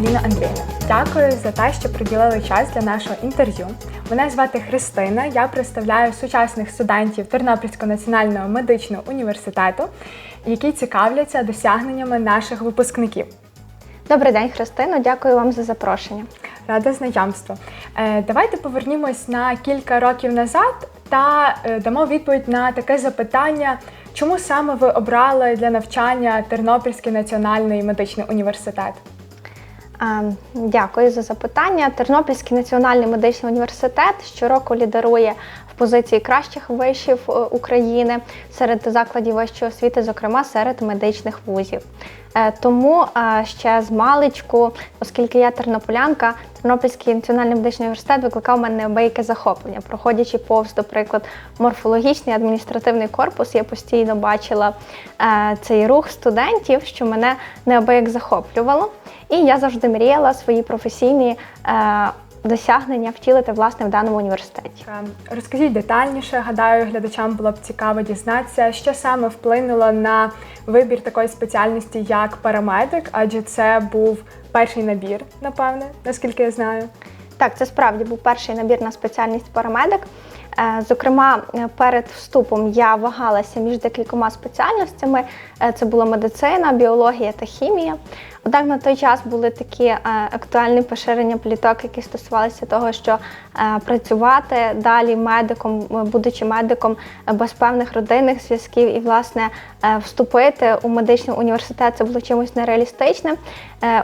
Аліна Андріївна. Дякую за те, що приділили час для нашого інтерв'ю. Мене звати Христина. Я представляю сучасних студентів Тернопільського національного медичного університету, які цікавляться досягненнями наших випускників. Добрий день, Христино. Дякую вам за запрошення. Рада знайомству. Е, Давайте повернімось на кілька років назад та е, дамо відповідь на таке запитання, чому саме ви обрали для навчання Тернопільський національний медичний університет? Е, Дякую за запитання. Тернопільський національний медичний університет щороку лідерує позиції кращих вишів е, України серед закладів вищої освіти, зокрема серед медичних вузів. Е, Тому е, ще з маличку, оскільки я тернополянка, Тернопільський національний медичний університет викликав мене неабияке захоплення. Проходячи повз, до приклад, морфологічний адміністративний корпус, я постійно бачила цей рух студентів, що мене неабияк захоплювало. І я завжди мріяла свої професійні досягнення втілити власне в даному університеті. Е, Розкажіть детальніше. Гадаю, глядачам було б цікаво дізнатися, що саме вплинуло на вибір такої спеціальності, як парамедик, адже це був перший набір, напевне, наскільки я знаю. Так, це справді був перший набір на спеціальність парамедик. Е, Зокрема, е, перед вступом я вагалася між декількома спеціальностями: Е, це була медицина, біологія та хімія. Однак на той час були такі актуальні поширення пліток, які стосувалися того, що працювати далі медиком, будучи медиком без певних родинних зв'язків, і власне вступити у медичний університет це було чимось нереалістичним.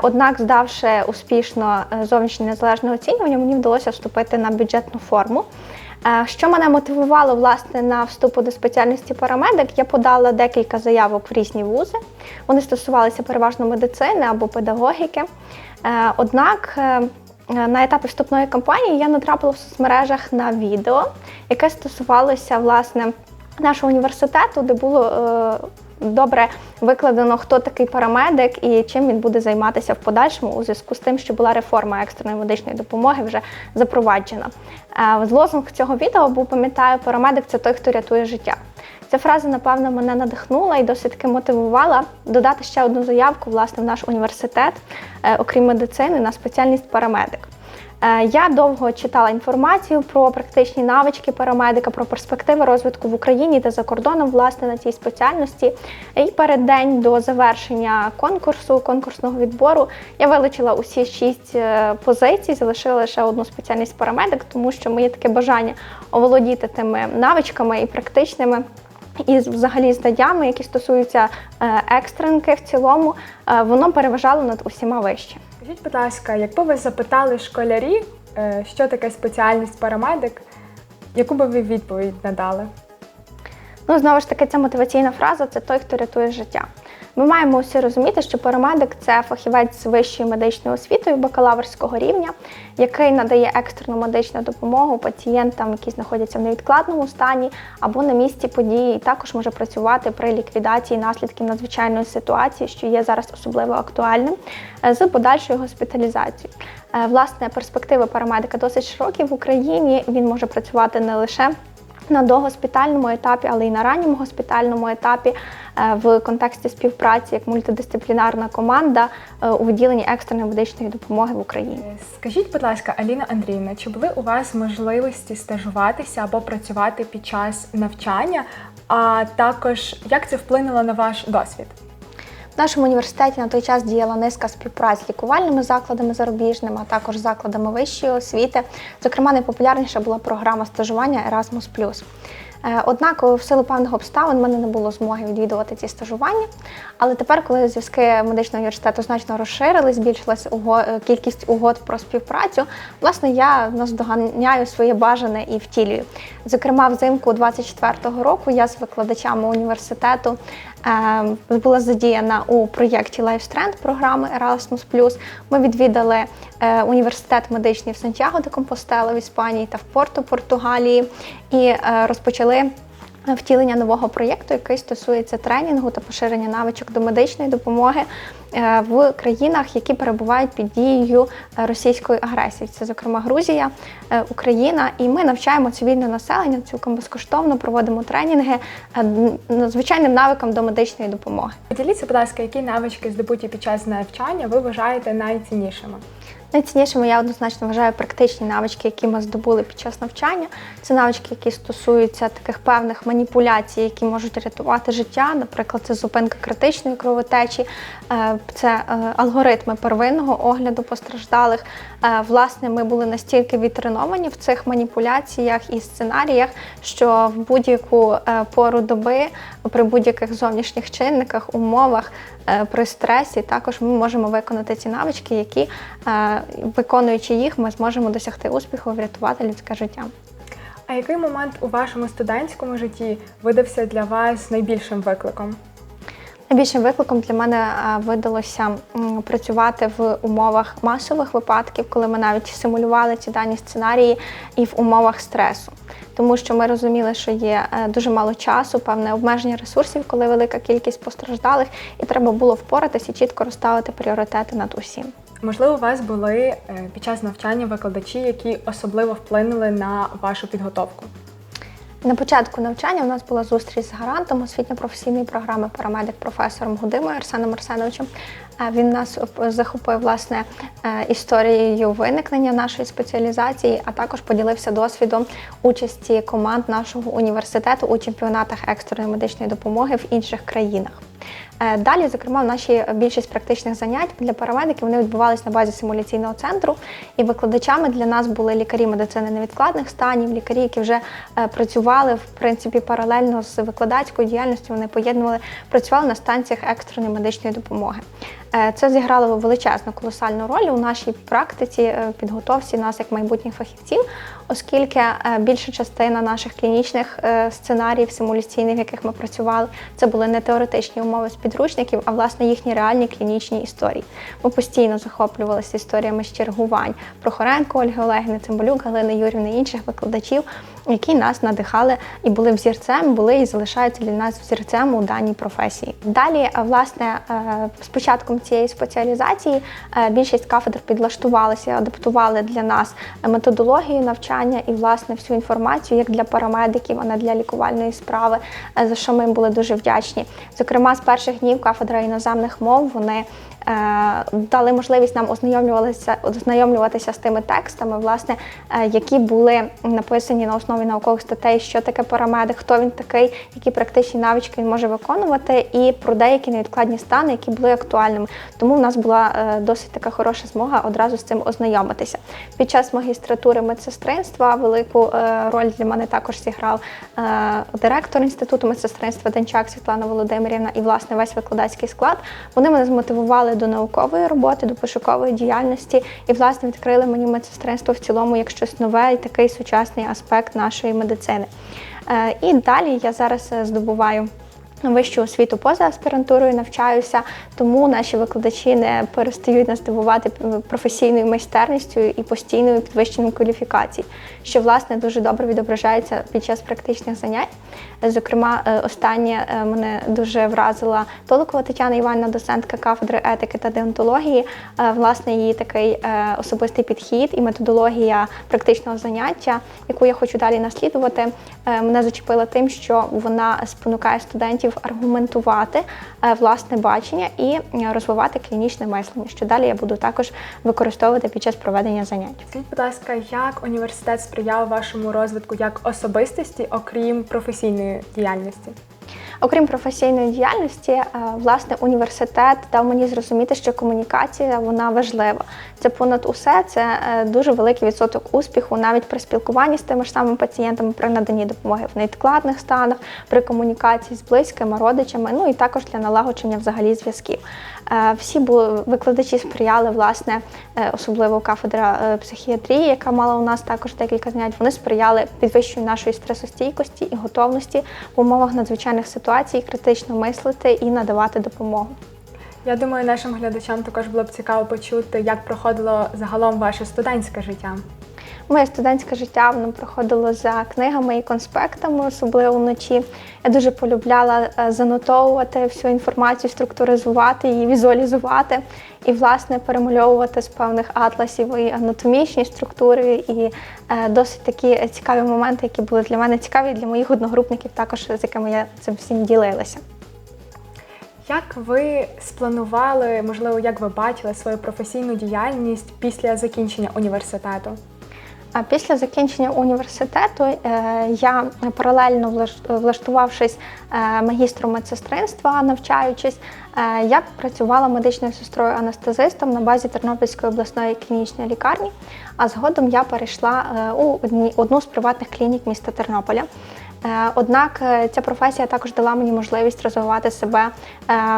Однак, здавши успішно зовнішнє незалежне оцінювання, мені вдалося вступити на бюджетну форму. Е, Що мене мотивувало власне на вступу до спеціальності парамедик, я подала декілька заявок в різні вузи. Вони стосувалися переважно медицини або педагогіки. Е, Однак е, на етапі вступної кампанії я натрапила в соцмережах на відео, яке стосувалося власне нашого університету, де було добре викладено, хто такий парамедик і чим він буде займатися в подальшому у зв'язку з тим, що була реформа екстреної медичної допомоги вже запроваджена. Е, З лозунг цього відео був пам'ятаю, парамедик це той, хто рятує життя. Ця фраза, напевно, мене надихнула і досить таки мотивувала додати ще одну заявку власне в наш університет, е, окрім медицини, на спеціальність парамедик. Е, Я довго читала інформацію про практичні навички парамедика, про перспективи розвитку в Україні та за кордоном, власне, на цій спеціальності. І перед день до завершення конкурсу, конкурсного відбору, я вилучила усі шість е, позицій, залишила лише одну спеціальність парамедик, тому що моє таке бажання оволодіти тими навичками і практичними. І взагалі знаннями, які стосуються е, екстренки в цілому, воно переважало над усіма вище. Скажіть, будь ласка, якби ви запитали школярі, е, що таке спеціальність парамедик, яку би ви відповідь надали? Ну, знову ж таки, ця мотиваційна фраза це той, хто рятує життя. Ми маємо усі розуміти, що парамедик це фахівець з вищою медичною освітою бакалаврського рівня, який надає екстрену медичну допомогу пацієнтам, які знаходяться в невідкладному стані або на місці події, і також може працювати при ліквідації наслідків надзвичайної ситуації, що є зараз особливо актуальним, е, з подальшою госпіталізацією. Е, Власне, перспективи парамедика досить широкі в Україні. Він може працювати не лише на догоспітальному етапі, але й на ранньому госпітальному етапі е, в контексті співпраці як мультидисциплінарна команда е, у відділенні екстреної медичної допомоги в Україні. Е, Скажіть, будь ласка, Аліна Андріївна, чи були у вас можливості стажуватися або працювати під час навчання? А також як це вплинуло на ваш досвід? Нашому університеті на той час діяла низка співпраць з лікувальними закладами зарубіжними, а також закладами вищої освіти. Зокрема, найпопулярніша була програма стажування Erasmus+. Е, Однак, в силу певних обставин в мене не було змоги відвідувати ці стажування. Але тепер, коли зв'язки медичного університету значно розширились, збільшилась е, кількість угод про співпрацю, власне, я наздоганяю своє бажане і втілюю. Зокрема, взимку 24-го року я з викладачами університету була задіяна у проєкті Лайфстренд програми Erasmus+. Ми відвідали е, університет медичний в Сантьяго де Компостела в Іспанії та в Порту, Португалії і е, розпочали втілення нового проєкту, який стосується тренінгу та поширення навичок до медичної допомоги е, в країнах, які перебувають під дією е, російської агресії. Це, зокрема, Грузія, е, Україна. І ми навчаємо цивільне населення цілком безкоштовно, проводимо тренінги надзвичайним навикам до медичної допомоги. Поділіться, будь ласка, які навички здобуті під час навчання ви вважаєте найціннішими? Найціннішими я однозначно вважаю практичні навички, які ми здобули під час навчання. Це навички, які стосуються таких певних маніпуляцій, які можуть рятувати життя. Наприклад, це зупинка критичної кровотечі, е, це е, алгоритми первинного огляду постраждалих. Е, Власне, ми були настільки відтреновані в цих маніпуляціях і сценаріях, що в будь-яку пору доби, при будь-яких зовнішніх чинниках, умовах, при стресі, також ми можемо виконати ці навички, які, виконуючи їх, ми зможемо досягти успіху, врятувати людське життя. А який момент у вашому студентському житті видався для вас найбільшим викликом? Найбільшим викликом для мене е, видалося працювати в умовах масових випадків, коли ми навіть симулювали ці дані сценарії і в умовах стресу. Тому що ми розуміли, що є е, дуже мало часу, певне обмеження ресурсів, коли велика кількість постраждалих, і треба було впоратися і чітко розставити пріоритети над усім. Можливо, у вас були е, під час навчання викладачі, які особливо вплинули на вашу підготовку? На початку навчання у нас була зустріч з гарантом освітньо-професійної програми парамедик професором Гудимою Арсеном Арсеновичем. Е, Він нас захопив власне е, історією виникнення нашої спеціалізації, а також поділився досвідом участі команд нашого університету у чемпіонатах екстреної медичної допомоги в інших країнах. Е, Далі, зокрема, наші більшість практичних занять для парамедиків вони відбувалися на базі симуляційного центру. І викладачами для нас були лікарі медицини невідкладних станів, лікарі, які вже е, працювали в принципі паралельно з викладацькою діяльністю. Вони поєднували, працювали на станціях екстреної медичної допомоги. Е, Це зіграло величезну колосальну роль у нашій практиці, е, підготовці нас як майбутніх фахівців, оскільки е, більша частина наших клінічних сценаріїв симуляційних, в яких ми працювали, це були не теоретичні умови з підручників, а власне їхні реальні клінічні історії. Ми постійно захоплювалися історіями з чергувань Прохоренко, Ольги Олегівни, Цимбалюк, Галини Юрівни інших викладачів, які нас надихали і були взірцем, були і залишаються для нас взірцем у даній професії. Далі, е, власне, е, з початком цієї спеціалізації е, більшість кафедр підлаштувалися, адаптували для нас методологію навчання і власне всю інформацію як для парамедиків, а не для лікувальної справи, за що ми їм були дуже вдячні. Зокрема, з перших днів кафедра іноземних мов вони дали можливість нам ознайомлюватися, ознайомлюватися з тими текстами, власне, які були написані на основі наукових статей, що таке парамедик, хто він такий, які практичні навички він може виконувати, і про деякі невідкладні стани, які були актуальними. Тому в нас була е, досить така хороша змога одразу з цим ознайомитися. Під час магістратури медсестринства велику е, роль для мене також зіграв е, директор інституту медсестринства Денчак Світлана Володимирівна і власне весь викладацький склад. Вони мене змотивували до наукової роботи, до пошукової діяльності і власне відкрили мені медсестринство в цілому як щось нове і такий сучасний аспект нашої медицини. Е, І далі я зараз е, здобуваю. Вищу освіту поза аспірантурою навчаюся, тому наші викладачі не перестають нас дивувати професійною майстерністю і постійною підвищенням кваліфікацій, що власне дуже добре відображається під час практичних занять. Зокрема, е, останнє е, мене дуже вразила Толокова Тетяна Іванівна, доцентка кафедри етики та деонтології. Е, Власне, її такий особистий підхід і методологія практичного заняття, яку я хочу далі наслідувати, мене зачепила тим, що вона спонукає студентів аргументувати е, власне бачення і е, розвивати клінічне мислення, що далі я буду також використовувати під час проведення занять. Скажіть, будь ласка, як університет сприяв вашому розвитку як особистості, окрім професійної діяльності? Окрім професійної діяльності, е, власне, університет дав мені зрозуміти, що комунікація вона важлива. Це понад усе, це е, дуже великий відсоток успіху навіть при спілкуванні з тими ж самими пацієнтами, при наданні допомоги в невідкладних станах, при комунікації з близькими, родичами, ну і також для налагодження взагалі зв'язків. Е, Всі були викладачі сприяли, власне, е, особливо кафедра е, психіатрії, яка мала у нас також декілька занять. Вони сприяли підвищенню нашої стресостійкості і готовності в умовах надзвичайних ситуацій критично мислити і надавати допомогу. Я думаю, нашим глядачам також було б цікаво почути, як проходило загалом ваше студентське життя. Моє студентське життя воно проходило за книгами і конспектами, особливо вночі. Я дуже полюбляла е, занотовувати всю інформацію, структуризувати її, візуалізувати і, власне, перемальовувати з певних атласів і анатомічні структури, і е, досить такі цікаві моменти, які були для мене цікаві, і для моїх одногрупників, також з якими я цим всім ділилася. Як ви спланували, можливо, як ви бачили свою професійну діяльність після закінчення університету? Після закінчення університету е, я паралельно влаш- влаштувавшись е, магістром медсестринства, навчаючись, е, я працювала медичною сестрою анестезистом на базі Тернопільської обласної клінічної лікарні. А згодом я перейшла у одну з приватних клінік міста Тернополя. Однак ця професія також дала мені можливість розвивати себе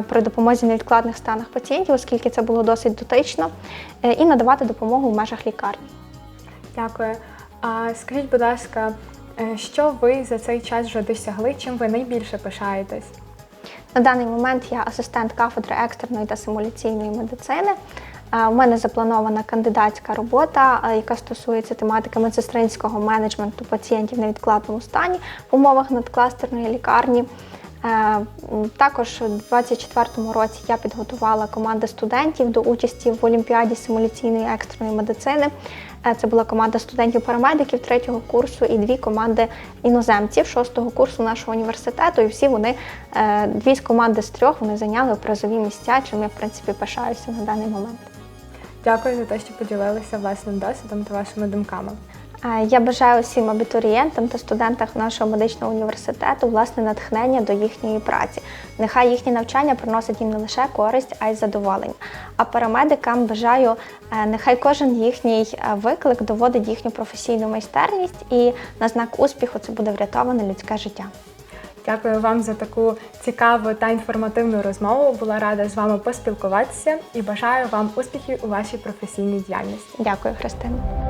при допомозі невідкладних станах пацієнтів, оскільки це було досить дотично, і надавати допомогу в межах лікарні. Дякую. А скажіть, будь ласка, е, що ви за цей час вже досягли? Чим ви найбільше пишаєтесь? На даний момент я асистент кафедри екстерної та симуляційної медицини. Е, У мене запланована кандидатська робота, е, яка стосується тематики медсестринського менеджменту пацієнтів в невідкладному стані в умовах надкластерної лікарні. Е, Також у 2024 році я підготувала команди студентів до участі в Олімпіаді симуляційної екстреної медицини. Е, Це була команда студентів-парамедиків третього курсу і дві команди іноземців шостого курсу нашого університету. І всі вони, е, дві з команди з трьох, вони зайняли призові місця, чим я в принципі пишаюся на даний момент. Дякую за те, що поділилися власним досвідом та вашими думками. Я бажаю всім абітурієнтам та студентам нашого медичного університету власне натхнення до їхньої праці. Нехай їхнє навчання приносить їм не лише користь, а й задоволення. А парамедикам бажаю, е, нехай кожен їхній е, виклик доводить їхню професійну майстерність, і на знак успіху це буде врятоване людське життя. Дякую вам за таку цікаву та інформативну розмову. Була рада з вами поспілкуватися і бажаю вам успіхів у вашій професійній діяльності. Дякую, Христина.